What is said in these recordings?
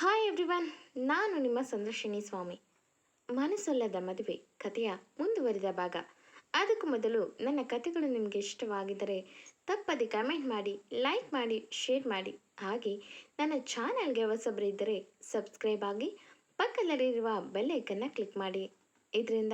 Hi everyone ನಾನು ನಿಮ್ಮ ಸಂದರ್ಶಿನಿ ಸ್ವಾಮಿ. ಮನಸ್ಸಲ್ಲದ ಮದುವೆ ಕಥೆಯ ಮುಂದುವರಿದ ಭಾಗ. ಅದಕ್ಕೂ ಮೊದಲು ನನ್ನ ಕಥೆಗಳು ನಿಮಗೆ ಇಷ್ಟವಾಗಿದ್ದರೆ ತಪ್ಪದೆ ಕಮೆಂಟ್ ಮಾಡಿ ಲೈಕ್ ಮಾಡಿ ಶೇರ್ ಮಾಡಿ. ಹಾಗೆ ನನ್ನ ಚಾನಲ್ಗೆ ಹೊಸಬರು ಇದ್ದರೆ ಸಬ್ಸ್ಕ್ರೈಬ್ ಆಗಿ, ಪಕ್ಕದಲ್ಲಿರುವ ಬೆಲ್ ಐಕನ್ನ ಕ್ಲಿಕ್ ಮಾಡಿ. ಇದರಿಂದ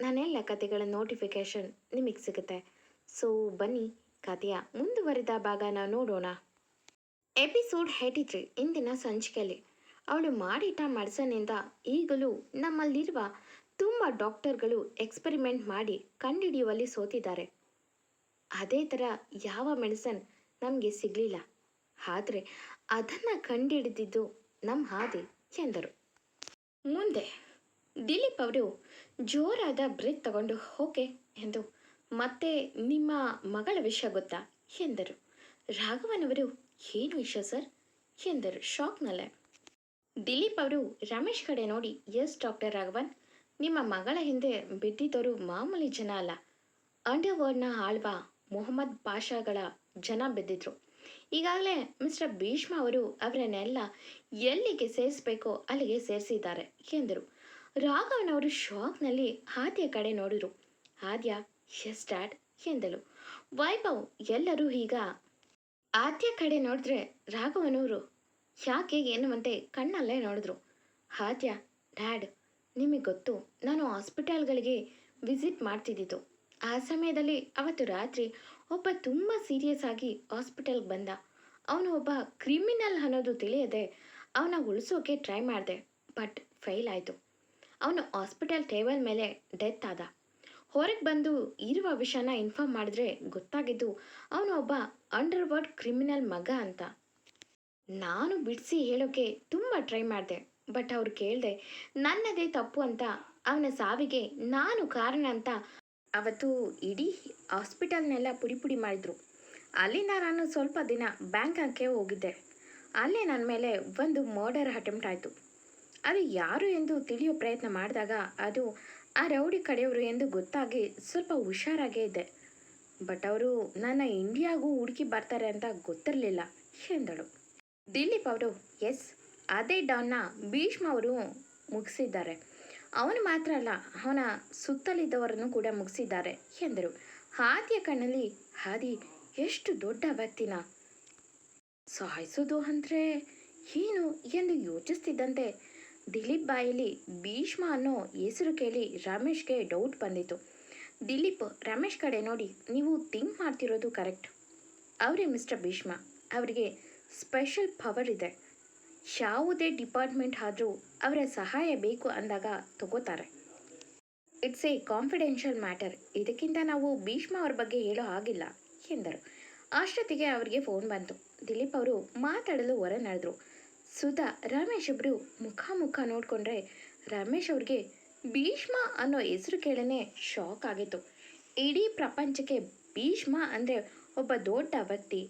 ನಾನೆಲ್ಲ ಕಥೆಗಳ ನೋಟಿಫಿಕೇಷನ್ ನಿಮಗೆ ಸಿಗುತ್ತೆ. ಸೊ ಬನ್ನಿ, ಕಥೆಯ ಮುಂದುವರಿದ ಭಾಗನ ನೋಡೋಣ. ಎಪಿಸೋಡ್ ಏಯ್ಟಿ ತ್ರೀ ಇಂದಿನ ಸಂಚಿಕೆಯಲ್ಲಿ. ಅವಳು ಮಾಡಿಟ್ಟ ಮೆಡಿಸನ್ನಿಂದ ಈಗಲೂ ನಮ್ಮಲ್ಲಿರುವ ತುಂಬ ಡಾಕ್ಟರ್ಗಳು ಎಕ್ಸ್ಪೆರಿಮೆಂಟ್ ಮಾಡಿ ಕಂಡುಹಿಡಿಯುವಲ್ಲಿ ಸೋತಿದ್ದಾರೆ. ಅದೇ ಥರ ಯಾವ ಮೆಡಿಸನ್ ನಮಗೆ ಸಿಗಲಿಲ್ಲ. ಆದರೆ ಅದನ್ನು ಕಂಡುಹಿಡಿದಿದ್ದು ನಮ್ಮ ಹಾದಿ ಎಂದರು. ಮುಂದೆ ದಿಲೀಪ್ ಅವರು ಜೋರಾದ ಬ್ರೇಕ್ ತಗೊಂಡು ಓಕೆ ಎಂದು ಮತ್ತೆ ನಿಮ್ಮ ಮಗಳ ವಿಷಯ ಗೊತ್ತಾ ಎಂದರು. ರಾಘವನ್ ಅವರು, ಏನು ವಿಷಯ ಸರ್? ಎಂದರು ಶಾಕ್ನಲ್ಲೇ. ದಿಲೀಪ್ ಅವರು ರಮೇಶ್ ಕಡೆ ನೋಡಿ, ಎಸ್, ಡಾಕ್ಟರ್ ರಾಘವನ್, ನಿಮ್ಮ ಮಗಳ ಹಿಂದೆ ಬಿದ್ದಿದ್ದರು ಮಾಮೂಲಿ ಜನ ಅಲ್ಲ. ಅಂಡರ್ ವರ್ಲ್ಡ್ನ ಆಳ್ವ ಮೊಹಮ್ಮದ್ ಪಾಷಾಗಳ ಜನ ಬಿದ್ದಿದ್ರು. ಈಗಾಗಲೇ ಮಿಸ್ಟರ್ ಭೀಷ್ಮ ಅವರು ಅವರನ್ನೆಲ್ಲ ಎಲ್ಲಿಗೆ ಸೇರಿಸ್ಬೇಕೋ ಅಲ್ಲಿಗೆ ಸೇರಿಸಿದ್ದಾರೆ, ಎಂದರು. ರಾಘವನ್ ಅವರು ಶಾಕ್ನಲ್ಲಿ ಆದ್ಯ ಕಡೆ ನೋಡಿದರು. ಆದ್ಯ ಎಸ್, ಡ್ಯಾಡ್, ಎಂದಳು. ವೈಭವ್, ಎಲ್ಲರೂ ಈಗ ಆದ್ಯ ಕಡೆ ನೋಡಿದ್ರೆ ರಾಘವನವರು ಯಾಕೆ ಎನ್ನುವಂತೆ ಕಣ್ಣಲ್ಲೇ ನೋಡಿದ್ರು. ಹಾದ್ಯ ಡ್ಯಾಡ್, ನಿಮಗೆ ಗೊತ್ತು, ನಾನು ಹಾಸ್ಪಿಟಲ್ಗಳಿಗೆ ವಿಸಿಟ್ ಮಾಡ್ತಿದ್ದಿದ್ದು. ಆ ಸಮಯದಲ್ಲಿ ಅವತ್ತು ರಾತ್ರಿ ಒಬ್ಬ ತುಂಬ ಸೀರಿಯಸ್ ಆಗಿ ಹಾಸ್ಪಿಟಲ್ಗೆ ಬಂದ. ಅವನು ಒಬ್ಬ ಕ್ರಿಮಿನಲ್ ಅನ್ನೋದು ತಿಳಿಯದೆ ಅವನ ಉಳಿಸೋಕೆ ಟ್ರೈ ಮಾಡಿದೆ, ಬಟ್ ಫೇಲ್ ಆಯಿತು. ಅವನು ಹಾಸ್ಪಿಟಲ್ ಟೇಬಲ್ ಮೇಲೆ ಡೆತ್ ಆದ. ಹೊರಗೆ ಬಂದು ಇರುವ ವಿಷಯನ ಇನ್ಫಾರ್ಮ್ ಮಾಡಿದ್ರೆ ಗೊತ್ತಾಗಿದ್ದು, ಅವನು ಒಬ್ಬ ಅಂಡರ್ವರ್ಡ್ ಕ್ರಿಮಿನಲ್ ಮಗ ಅಂತ. ನಾನು ಬಿಡಿಸಿ ಹೇಳೋಕೆ ತುಂಬ ಟ್ರೈ ಮಾಡಿದೆ ಬಟ್ ಅವ್ರು ಕೇಳಿದೆ, ನನ್ನದೇ ತಪ್ಪು ಅಂತ, ಅವನ ಸಾವಿಗೆ ನಾನು ಕಾರಣ ಅಂತ. ಅವತ್ತು ಇಡೀ ಹಾಸ್ಪಿಟಲ್ನೆಲ್ಲ ಪುಡಿ ಪುಡಿ ಮಾಡಿದ್ರು. ಅಲ್ಲಿಂದ ನಾನು ಸ್ವಲ್ಪ ದಿನ ಬ್ಯಾಂಕಾಕ್ಗೆ ಹೋಗಿದ್ದೆ. ಅಲ್ಲೇ ನನ್ನ ಮೇಲೆ ಒಂದು ಮರ್ಡರ್ ಅಟೆಂಪ್ಟ್ ಆಯಿತು. ಅದು ಯಾರು ಎಂದು ತಿಳಿಯೋ ಪ್ರಯತ್ನ ಮಾಡಿದಾಗ ಅದು ಆ ರೌಡಿ ಕಡೆಯವರು ಎಂದು ಗೊತ್ತಾಗಿ ಸ್ವಲ್ಪ ಹುಷಾರಾಗೇ ಇದ್ದೆ. ಬಟ್ ಅವರು ನನ್ನ ಇಂಡಿಯಾಗೂ ಹುಡುಕಿ ಬರ್ತಾರೆ ಅಂತ ಗೊತ್ತಿರಲಿಲ್ಲ, ಎಂದಳು. ದಿಲೀಪ್ ಅವರು, ಎಸ್, ಅದೇ ಡಾನ್ನ ಭೀಷ್ಮ ಅವರು ಮುಗಿಸಿದ್ದಾರೆ. ಅವನು ಮಾತ್ರ ಅಲ್ಲ, ಅವನ ಸುತ್ತಲಿದ್ದವರನ್ನು ಕೂಡ ಮುಗಿಸಿದ್ದಾರೆ ಎಂದರು. ಹಾದಿಯ ಕಣ್ಣಲ್ಲಿ ಹಾದಿ ಎಷ್ಟು ದೊಡ್ಡ ವ್ಯಕ್ತಿನ. ಸಾಯಿಸೋದು ಅಂದರೆ ಏನು ಎಂದು ಯೋಚಿಸ್ತಿದ್ದಂತೆ ದಿಲೀಪ್ ಬಾಯಲ್ಲಿ ಭೀಷ್ಮ ಅನ್ನೋ ಹೆಸರು ಕೇಳಿ ರಮೇಶ್ಗೆ ಡೌಟ್ ಬಂದಿತ್ತು. ದಿಲೀಪ್, ರಮೇಶ್ ಕಡೆ ನೋಡಿ, ನೀವು ಥಿಂಕ್ ಮಾಡ್ತಿರೋದು ಕರೆಕ್ಟ್ ಅವರೇ ಮಿಸ್ಟರ್ ಭೀಷ್ಮ. ಅವರಿಗೆ ಸ್ಪೆಷಲ್ ಪವರ್ ಇದೆ. ಯಾವುದೇ ಡಿಪಾರ್ಟ್ಮೆಂಟ್ ಆದರೂ ಅವರ ಸಹಾಯ ಬೇಕು ಅಂದಾಗ ತಗೋತಾರೆ. It's a confidential matter. ಇದಕ್ಕಿಂತ ನಾವು ಭೀಷ್ಮ ಅವ್ರ ಬಗ್ಗೆ ಹೇಳೋ ಹಾಗಿಲ್ಲ, ಎಂದರು. ಅಷ್ಟೊತ್ತಿಗೆ ಅವರಿಗೆ ಫೋನ್ ಬಂತು. ದಿಲೀಪ್ ಅವರು ಮಾತಾಡಲು ಹೊರ ನಡೆದ್ರು ಸುಧಾ, ರಮೇಶ್ ಇಬ್ಬರು ಮುಖಾಮುಖ ನೋಡಿಕೊಂಡ್ರೆ ರಮೇಶ್ ಅವ್ರಿಗೆ ಭೀಷ್ಮ ಅನ್ನೋ ಹೆಸರು ಕೇಳನೆ ಶಾಕ್ ಆಗಿತ್ತು. ಇಡೀ ಪ್ರಪಂಚಕ್ಕೆ ಭೀಷ್ಮ ಅಂದರೆ ಒಬ್ಬ ದೊಡ್ಡ ವ್ಯಕ್ತಿ.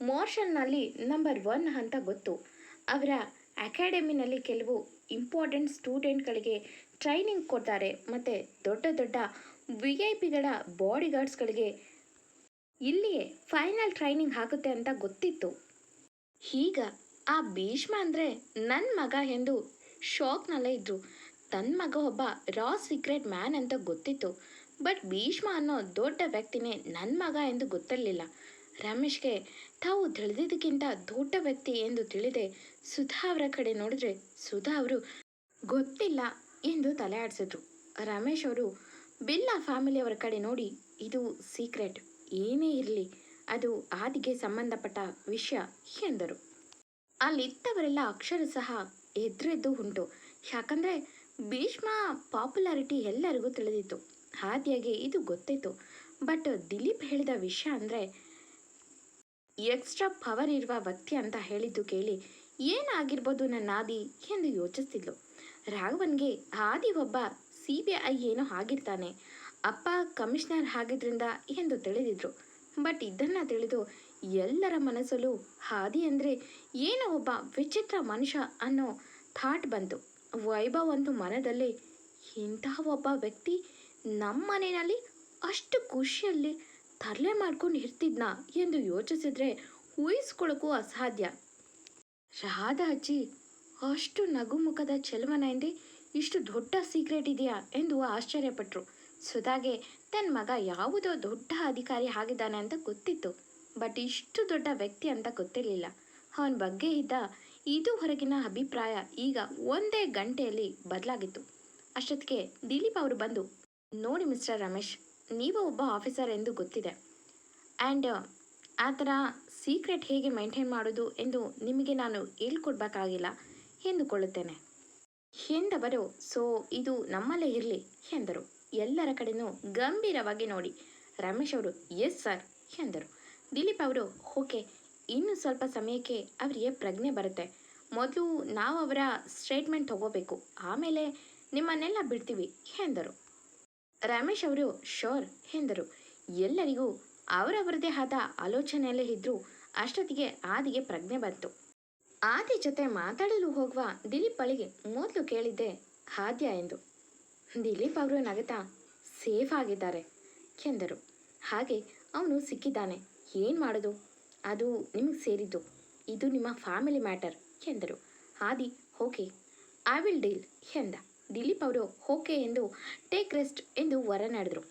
ಮಾರ್ಷಲ್ನಲ್ಲಿ ನಂಬರ್ ಒನ್ ಅಂತ ಗೊತ್ತು. ಅವರ ಅಕಾಡೆಮಿನಲ್ಲಿ ಕೆಲವು ಇಂಪಾರ್ಟೆಂಟ್ ಸ್ಟೂಡೆಂಟ್ಗಳಿಗೆ ಟ್ರೈನಿಂಗ್ ಕೊಡ್ತಾರೆ ಮತ್ತು ದೊಡ್ಡ ದೊಡ್ಡ ವಿ ಐ ಪಿಗಳ ಬಾಡಿಗಾರ್ಡ್ಸ್ಗಳಿಗೆ ಇಲ್ಲಿಯೇ ಫೈನಲ್ ಟ್ರೈನಿಂಗ್ ಹಾಕುತ್ತೆ ಅಂತ ಗೊತ್ತಿತ್ತು. ಈಗ ಆ ಭೀಷ್ಮ ಅಂದರೆ ನನ್ನ ಮಗ ಎಂದು ಶಾಕ್ನಲ್ಲೇ ಇದ್ದರು ತನ್ನ ಮಗ ಒಬ್ಬ ರಾ ಸೀಕ್ರೆಟ್ ಮ್ಯಾನ್ ಅಂತ ಗೊತ್ತಿತ್ತು. ಬಟ್ ಭೀಷ್ಮ ಅನ್ನೋ ದೊಡ್ಡ ವ್ಯಕ್ತಿನೇ ನನ್ನ ಮಗ ಎಂದು ಗೊತ್ತಿರಲಿಲ್ಲ. ರಮೇಶ್ಗೆ ತಾವು ತಿಳಿದಿದ್ದಕ್ಕಿಂತ ದೊಡ್ಡ ವ್ಯಕ್ತಿ ಎಂದು ತಿಳಿದೆ. ಸುಧಾ ಅವರ ಕಡೆ ನೋಡಿದ್ರೆ ಸುಧಾ ಅವರು, ಗೊತ್ತಿಲ್ಲ ಎಂದು ತಲೆ ಆಡಿಸಿದ್ರು. ರಮೇಶ್ ಅವರು, ಬಿಲ್ಲಾ ಫ್ಯಾಮಿಲಿಯವರ ಕಡೆ ನೋಡಿ, ಇದು ಸೀಕ್ರೆಟ್. ಏನೇ ಇರಲಿ, ಅದು ಆದಿಗೆ ಸಂಬಂಧಪಟ್ಟ ವಿಷಯ ಎಂದರು. ಅಲ್ಲಿದ್ದವರೆಲ್ಲ ಅಕ್ಷರ ಸಹ ಎದುರೆದ್ದು ಉಂಟು. ಯಾಕಂದರೆ, ಭೀಷ್ಮ ಪಾಪ್ಯುಲಾರಿಟಿ ಎಲ್ಲರಿಗೂ ತಿಳಿದಿತ್ತು. ಆದಿಯಾಗೆ ಇದು ಗೊತ್ತಿತ್ತು. ಬಟ್ ದಿಲೀಪ್ ಹೇಳಿದ ವಿಷಯ ಅಂದರೆ ಎಕ್ಸ್ಟ್ರಾ ಪವರ್ ಇರುವ ವ್ಯಕ್ತಿ ಅಂತ ಹೇಳಿದ್ದು ಕೇಳಿ, ಏನಾಗಿರ್ಬೋದು ನನ್ನ ಆದಿ ಎಂದು ಯೋಚಿಸ್ತಿದ್ಲು. ರಾಘವನ್ಗೆ ಆದಿ ಒಬ್ಬ ಸಿ ಬಿ ಐ ಏನೋ ಆಗಿರ್ತಾನೆ, ಅಪ್ಪ ಕಮಿಷನರ್ ಆಗಿದ್ರಿಂದ ಎಂದು ತಿಳಿದಿದ್ರು. ಬಟ್ ಇದನ್ನು ತಿಳಿದು ಎಲ್ಲರ ಮನಸ್ಸಲ್ಲೂ ಹಾದಿ ಅಂದರೆ ಏನೋ ಒಬ್ಬ ವಿಚಿತ್ರ ಮನುಷ್ಯ ಅನ್ನೋ ಥಾಟ್ ಬಂತು. ವೈಭವ್ ಒಂದು ಮನದಲ್ಲಿ ಇಂತಹ ಒಬ್ಬ ವ್ಯಕ್ತಿ ನಮ್ಮ ಮನೆಯಲ್ಲಿ ಅಷ್ಟು ಖುಷಿಯಲ್ಲಿ ತರಲೆ ಮಾಡ್ಕೊಂಡು ಇರ್ತಿದ್ನಾ ಎಂದು ಯೋಚಿಸಿದ್ರೆ ಊಹಿಸ್ಕೊಳ್ಳೋಕ್ಕೂ ಅಸಾಧ್ಯ. ಅಜ್ಜಿ, ಅಷ್ಟು ನಗುಮುಖದ ಚೆಲುವನೆಂದೇ ಇಷ್ಟು ದೊಡ್ಡ ಸೀಕ್ರೆಟ್ ಇದೆಯಾ ಎಂದು ಆಶ್ಚರ್ಯಪಟ್ಟರು ಸುಧಾಗೆ ತನ್ನ ಮಗ ಯಾವುದೋ ದೊಡ್ಡ ಅಧಿಕಾರಿ ಆಗಿದ್ದಾನೆ ಅಂತ ಗೊತ್ತಿತ್ತು. ಬಟ್ ಇಷ್ಟು ದೊಡ್ಡ ವ್ಯಕ್ತಿ ಅಂತ ಗೊತ್ತಿರಲಿಲ್ಲ. ಅವನ ಬಗ್ಗೆ ಇದ್ದ ಇದುವರೆಗಿನ ಅಭಿಪ್ರಾಯ ಈಗ ಒಂದೇ ಗಂಟೆಯಲ್ಲಿ ಬದಲಾಗಿತ್ತು. ಅಷ್ಟೊತ್ತಿಗೆ ದಿಲೀಪ್ ಅವರು ಬಂದು, ನೋಡಿ ಮಿಸ್ಟರ್ ರಮೇಶ್ ನೀವು ಒಬ್ಬ ಆಫೀಸರ್ ಎಂದು ಗೊತ್ತಿದೆ. ಆ್ಯಂಡ್ ಆ ಥರ ಸೀಕ್ರೆಟ್ ಹೇಗೆ ಮೈಂಟೈನ್ ಮಾಡೋದು ಎಂದು ನಿಮಗೆ ನಾನು ಹೇಳ್ಕೊಡ್ಬೇಕಾಗಿಲ್ಲ ಎಂದುಕೊಳ್ಳುತ್ತೇನೆ. ಎಂದವರು, ಸೊ, ಇದು ನಮ್ಮಲ್ಲೇ ಇರಲಿ? ಎಂದರು. ಎಲ್ಲರ ಕಡೆನೂ ಗಂಭೀರವಾಗಿ ನೋಡಿ. ರಮೇಶ್ ಅವರು, ಎಸ್, ಸರ್, ಎಂದರು. ದಿಲೀಪ್ ಅವರು, ಓಕೆ, ಇನ್ನು ಸ್ವಲ್ಪ ಸಮಯಕ್ಕೆ ಅವರಿಗೆ ಪ್ರಜ್ಞೆ ಬರುತ್ತೆ. ಮೊದಲು ನಾವು ಅವರ ಸ್ಟೇಟ್ಮೆಂಟ್ ತಗೋಬೇಕು. ಆಮೇಲೆ ನಿಮ್ಮನ್ನೆಲ್ಲ ಬಿಡ್ತೀವಿ, ಎಂದರು. ರಮೇಶ್ ಅವರು, ಶೋರ್ ಎಂದರು. ಎಲ್ಲರಿಗೂ ಅವರವರದೇ ಆದ ಆಲೋಚನೆಯಲ್ಲೇ ಇದ್ದರೂ ಅಷ್ಟೊತ್ತಿಗೆ ಆದಿಗೆ ಪ್ರಜ್ಞೆ ಬಂತು. ಆದಿ ಜೊತೆ ಮಾತಾಡಲು ಹೋಗುವ ದಿಲೀಪ್ ಅಳಿಗೆ ಮೊದಲು ಕೇಳಿದ್ದೆ ಆದ್ಯ ಎಂದು. ದಿಲೀಪ್ ಅವರು ನಗತಾ ಸೇಫ್ ಆಗಿದ್ದಾರೆ ಎಂದರು. ಹಾಗೆ ಅವನು ಸಿಕ್ಕಿದ್ದಾನೆ. ಏನು ಮಾಡೋದು? ಅದು ನಿಮಗೆ ಸೇರಿದ್ದು. ಇದು ನಿಮ್ಮ ಫ್ಯಾಮಿಲಿ ಮ್ಯಾಟರ್ ಎಂದರು. ಆದಿ, ಓಕೆ, ಐ ವಿಲ್ ಡೀಲ್ ಎಂದ. ದಿಲೀಪ್ ಅವರು ಓಕೆ ಎಂದು ಟೇಕ್ ರೆಸ್ಟ್ ಎಂದು ವರ ನಡೆದರು.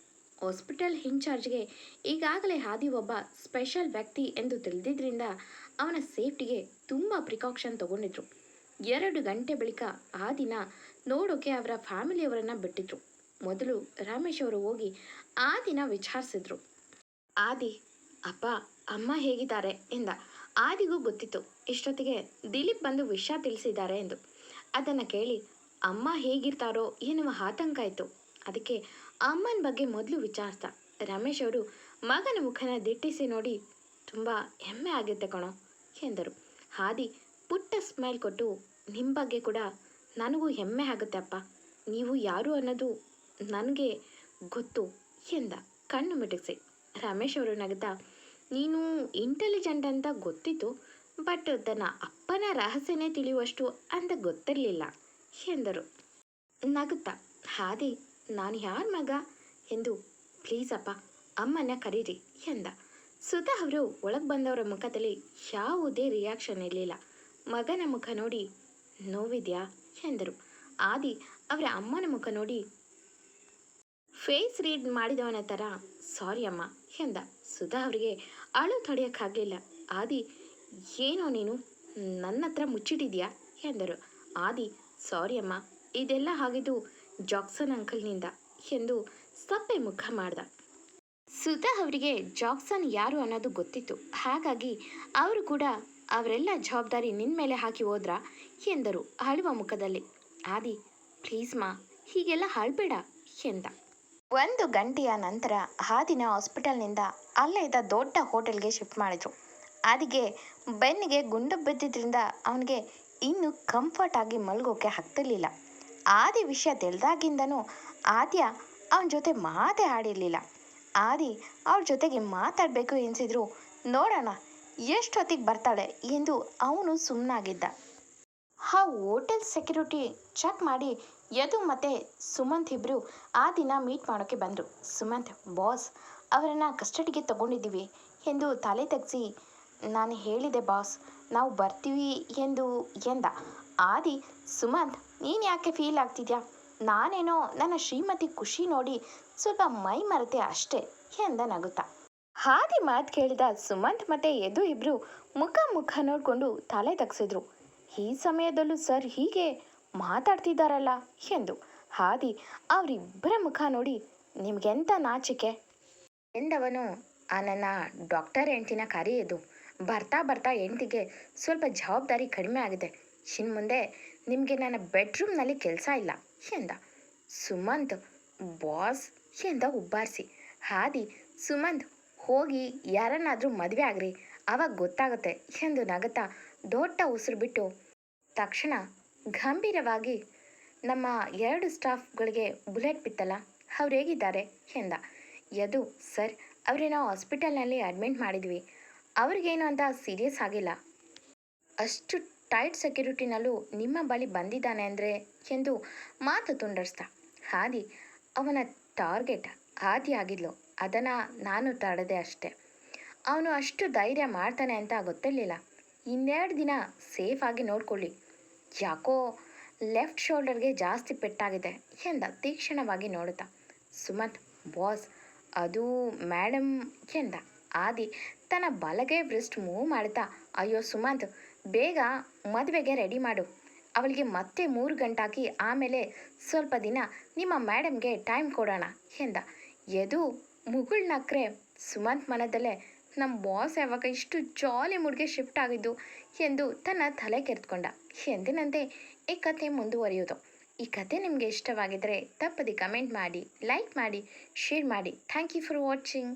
ಹಾಸ್ಪಿಟಲ್ ಇನ್ಚಾರ್ಜ್ಗೆ ಈಗಾಗಲೇ ಆದಿ ಒಬ್ಬ ಸ್ಪೆಷಲ್ ವ್ಯಕ್ತಿ ಎಂದು ತಿಳಿದಿದ್ದರಿಂದ ಅವನ ಸೇಫ್ಟಿಗೆ ತುಂಬ ಪ್ರಿಕಾಕ್ಷನ್ ತಗೊಂಡಿದ್ರು. ಎರಡು ಗಂಟೆ ಬಳಿಕ ಆ ದಿನ ನೋಡೋಕೆ ಅವರ ಫ್ಯಾಮಿಲಿಯವರನ್ನು ಬಿಟ್ಟಿದ್ರು. ಮೊದಲು ರಮೇಶ್ ಅವರು ಹೋಗಿ ಆ ದಿನ ವಿಚಾರಿಸಿದ್ರು. ಆದಿ, ಅಪ್ಪ, ಅಮ್ಮ ಹೇಗಿದ್ದಾರೆ? ಎಂದ. ಆದಿಗೂ ಗೊತ್ತಿತ್ತು. ಇಷ್ಟೊತ್ತಿಗೆ ದಿಲೀಪ್ ಬಂದು ವಿಷಯ ತಿಳಿಸಿದ್ದಾರೆ ಎಂದು. ಅದನ್ನು ಕೇಳಿ ಅಮ್ಮ ಹೇಗಿರ್ತಾರೋ ಎನ್ನುವ ಆತಂಕ ಇತ್ತು. ಅದಕ್ಕೆ ಅಮ್ಮನ ಬಗ್ಗೆ ಮೊದಲು ವಿಚಾರಿಸ್ದ. ರಮೇಶ್ ಅವರು, ಮಗನ ಮುಖನ ದಿಟ್ಟಿಸಿ ನೋಡಿ ತುಂಬ ಹೆಮ್ಮೆ ಆಗುತ್ತೆ ಕಣೋ, ಎಂದರು. ಹಾದಿ ಪುಟ್ಟ ಸ್ಮೈಲ್ ಕೊಟ್ಟು ನಿಮ್ಮ ಬಗ್ಗೆ ಕೂಡ ನನಗೂ ಹೆಮ್ಮೆ ಆಗುತ್ತೆ ಅಪ್ಪ. ನೀವು ಯಾರು ಅನ್ನೋದು ನನಗೆ ಗೊತ್ತು ಎಂದ. ಕಣ್ಣು ಮಿಟುಕಿಸಿ. ರಮೇಶ್ ಅವರು ನಗುತ್ತಾ ನೀನು ಇಂಟೆಲಿಜೆಂಟ್ ಅಂತ ಗೊತ್ತಿತ್ತು ಬಟ್ ತನ್ನ ಅಪ್ಪನ ರಹಸ್ಯನೇ ತಿಳಿಯುವಷ್ಟು ಅಂತ ಗೊತ್ತಿರಲಿಲ್ಲ. ಎಂದರು. ನಗುತ್ತ ಹಾದಿ ನಾನು ಯಾರ ಮಗ? ಎಂದು ಪ್ಲೀಸ್ ಅಪ್ಪ ಅಮ್ಮನ ಕರೀರಿ, ಎಂದ. ಸುಧಾ ಅವರು ಒಳಗೆ ಬಂದವರ ಮುಖದಲ್ಲಿ ಯಾವುದೇ ರಿಯಾಕ್ಷನ್ ಇರಲಿಲ್ಲ. ಮಗನ ಮುಖ ನೋಡಿ, ನೋವಿದ್ಯಾ? ಎಂದರು. ಆದಿ ಅವರ ಅಮ್ಮನ ಮುಖ ನೋಡಿ ಫೇಸ್ ರೀಡ್ ಮಾಡಿದವನ ಥರ ಸಾರಿ ಅಮ್ಮ, ಎಂದ. ಸುಧಾ ಅವರಿಗೆ ಅಳು ತಡೆಯೋಕ್ಕಾಗಲಿಲ್ಲ. ಆದಿ, ಏನೋ ನೀನು ನನ್ನ ಹತ್ರ ಮುಚ್ಚಿಟ್ಟಿದ್ಯಾ? ಎಂದರು. ಆದಿ ಸಾರಿ ಅಮ್ಮ, ಇದೆಲ್ಲ ಆಗಿದ್ದು ಜಾಕ್ಸನ್ ಅಂಕಲ್ನಿಂದ ಎಂದು ಸಪ್ಪೆ ಮುಖ ಮಾಡ್ದ. ಸುಧಾ ಅವರಿಗೆ ಜಾಕ್ಸನ್ ಯಾರು ಅನ್ನೋದು ಗೊತ್ತಿತ್ತು. ಹಾಗಾಗಿ ಅವರು ಕೂಡ ಅವರೆಲ್ಲ ಜವಾಬ್ದಾರಿ ನಿನ್ನ ಮೇಲೆ ಹಾಕಿ ಹೋದ್ರ ಎಂದರು ಅಳುವ ಮುಖದಲ್ಲಿ. ಆದಿ ಪ್ಲೀಸ್ ಮಾ, ಹೀಗೆಲ್ಲ ಅಳ್ಬೇಡ ಎಂದ. ಒಂದು ಗಂಟೆಯ ನಂತರ ಆ ದಿನ ಹಾಸ್ಪಿಟಲ್ನಿಂದ ಅಲ್ಲೇ ಇದ್ದ ದೊಡ್ಡ ಹೋಟೆಲ್ಗೆ ಶಿಫ್ಟ್ ಮಾಡಿದ್ರು. ಆದಿಗೆ ಬೆನ್ನಿಗೆ ಗುಂಡು ಬಿದ್ದಿದ್ರಿಂದ ಅವನಿಗೆ ಇನ್ನು ಕಂಫರ್ಟ್ ಆಗಿ ಮಲಗೋಕೆ ಆದಿ ವಿಷಯ ತಿಳಿದಾಗಿಂದನೂ ಆದ್ಯ ಅವನ ಜೊತೆ ಮಾತೇ ಆಡಿರಲಿಲ್ಲ. ಆದಿ ಅವ್ರ ಜೊತೆಗೆ ಮಾತಾಡಬೇಕು ಎನಿಸಿದ್ರು ನೋಡೋಣ ಎಷ್ಟೊತ್ತಿಗೆ ಬರ್ತಾಳೆ ಎಂದು ಅವನು ಸುಮ್ಮನಾಗಿದ್ದ ಆ ಹೋಟೆಲ್ ಸೆಕ್ಯೂರಿಟಿ ಚೆಕ್ ಮಾಡಿ ಯದು ಮತ್ತು ಸುಮಂತ್ ಇಬ್ಬರು ಆ ದಿನ ಮೀಟ್ ಮಾಡೋಕ್ಕೆ ಬಂದರು. ಸುಮಂತ್, ಬಾಸ್, ಅವರನ್ನು ಕಸ್ಟಡಿಗೆ ತಗೊಂಡಿದ್ದೀವಿ ಎಂದು ತಲೆ ತೆಗೆಸಿ ನಾನು ಹೇಳಿದೆ, ಬಾಸ್. ನಾವು ಬರ್ತೀವಿ ಎಂದು ಎಂದ. ಆದಿ, ಸುಮಂತ್, ನೀನು ಯಾಕೆ ಫೀಲ್ ಆಗ್ತಿದ್ಯಾ? ನಾನೇನೋ ನನ್ನ ಶ್ರೀಮತಿ ಖುಷಿ ನೋಡಿ ಸ್ವಲ್ಪ ಮೈ ಮರೆತೆ ಅಷ್ಟೇ ಎಂದ ನಗುತ್ತಾ. ಹಾದಿ ಮಾತು ಕೇಳಿದ ಸುಮಂತ್ ಮತ್ತೆ ಎದು ಇಬ್ರು ಮುಖ ಮುಖ ನೋಡಿಕೊಂಡು ತಲೆ ತಗ್ಸಿದ್ರು. ಈ ಸಮಯದಲ್ಲೂ ಸರ್ ಹೀಗೆ ಮಾತಾಡ್ತಿದ್ದಾರಲ್ಲ ಎಂದು. ಹಾದಿ ಅವರಿಬ್ಬರ ಮುಖ ನೋಡಿ, ನಿಮ್ಗೆಂತ ನಾಚಿಕೆ? ಎಂದವನು, ಆ ನನ್ನ ಡಾಕ್ಟರ್ ಹೆಂಡ್ತಿನ ಕರೆಯೋದು ಬರ್ತಾ ಬರ್ತಾ ಹೆಂಡ್ತಿಗೆ ಸ್ವಲ್ಪ ಜವಾಬ್ದಾರಿ ಕಡಿಮೆ ಆಗಿದೆ. ಇನ್ನು ಮುಂದೆ ನಿಮಗೆ ನನ್ನ ಬೆಡ್ರೂಮ್ನಲ್ಲಿ ಕೆಲಸ ಇಲ್ಲ, ಎಂದ. ಸುಮಂತ್, ಬಾಸ್, ಎಂದ ಉಬ್ಬಾರಿಸಿ ಹಾದಿ, ಸುಮಂತ್, ಹೋಗಿ ಯಾರನ್ನಾದರೂ ಮದುವೆ ಆಗ್ರಿ, ಅವಾಗ ಗೊತ್ತಾಗುತ್ತೆ, ಎಂದು ನಗುತ್ತಾ ದೊಡ್ಡ ಉಸಿರು ಬಿಟ್ಟು. ತಕ್ಷಣ ಗಂಭೀರವಾಗಿ, ನಮ್ಮ ಎರಡು ಸ್ಟಾಫ್ಗಳಿಗೆ ಬುಲೆಟ್ ಬಿತ್ತಲ್ಲ, ಅವ್ರು ಹೇಗಿದ್ದಾರೆ, ಎಂದ. ಯದು, ಸರ್ ಅವರೇನೋ ಹಾಸ್ಪಿಟಲ್ನಲ್ಲಿ ಅಡ್ಮಿಟ್ ಮಾಡಿದ್ವಿ. ಅವ್ರಿಗೇನು ಅಂತ ಸೀರಿಯಸ್ ಆಗಿಲ್ಲ. ಅಷ್ಟು ಟೈಟ್ ಸೆಕ್ಯೂರಿಟಿನಲ್ಲೂ ನಿಮ್ಮ ಬಳಿ ಬಂದಿದ್ದಾನೆ ಅಂದರೆ ಎಂದು ಮಾತು ತುಂಡರಿಸ್ದ. ಹಾದಿ ಅವನ ಟಾರ್ಗೆಟ್ ಹಾದಿ ಆಗಿದ್ಲು. ಅದನ್ನು ನಾನು ತಡೆದೆ ಅಷ್ಟೆ. ಅವನು ಅಷ್ಟು ಧೈರ್ಯ ಮಾಡ್ತಾನೆ ಅಂತ ಗೊತ್ತಿರಲಿಲ್ಲ. ಇನ್ನೆರಡು ದಿನ ಸೇಫ್ ಆಗಿ ನೋಡ್ಕೊಳ್ಳಿ. ಯಾಕೋ ಲೆಫ್ಟ್ ಶೋಲ್ಡರ್ಗೆ ಜಾಸ್ತಿ ಪೆಟ್ಟಾಗಿದೆ ಎಂದ ತೀಕ್ಷ್ಣವಾಗಿ ನೋಡುತ್ತಾ. ಸುಮಂತ್ ಬಾಸ್ ಅದು ಮೇಡಮ್ ಎಂದ. ಆದಿ ತನ್ನ ಬಲಗೈ ಬ್ರಿಸ್ಟ್ ಮೂವ್ ಮಾಡ್ತಾ, ಅಯ್ಯೋ ಸುಮಂತ್, ಬೇಗ ಮದುವೆಗೆ ರೆಡಿ ಮಾಡು. ಅವಳಿಗೆ ಮತ್ತೆ ಮೂರು ಗಂಟಾಕಿ ಆಮೇಲೆ ಸ್ವಲ್ಪ ದಿನ ನಿಮ್ಮ ಮೇಡಮ್ಗೆ ಟೈಮ್ ಕೊಡೋಣ ಎಂದ. ಎದು ಮುಗುಳ್ನಕ್ರೆ ಸುಮಂತ್ ಮನದಲ್ಲೇ ನಮ್ಮ ಬಾಸ್ ಯಾವಾಗ ಇಷ್ಟು ಜಾಲಿ ಮೂಡ್ಗೆ ಶಿಫ್ಟ್ ಆಗಿದ್ದು ಎಂದು ತನ್ನ ತಲೆ ಕೆರೆದುಕೊಂಡ ಎಂದಿನಂತೆ ಈ ಕತೆ ಮುಂದುವರಿಯೋದು. ಈ ಕತೆ ನಿಮಗೆ ಇಷ್ಟವಾಗಿದ್ದರೆ ತಪ್ಪದೆ ಕಮೆಂಟ್ ಮಾಡಿ ಲೈಕ್ ಮಾಡಿ ಶೇರ್ ಮಾಡಿ. Thank you for watching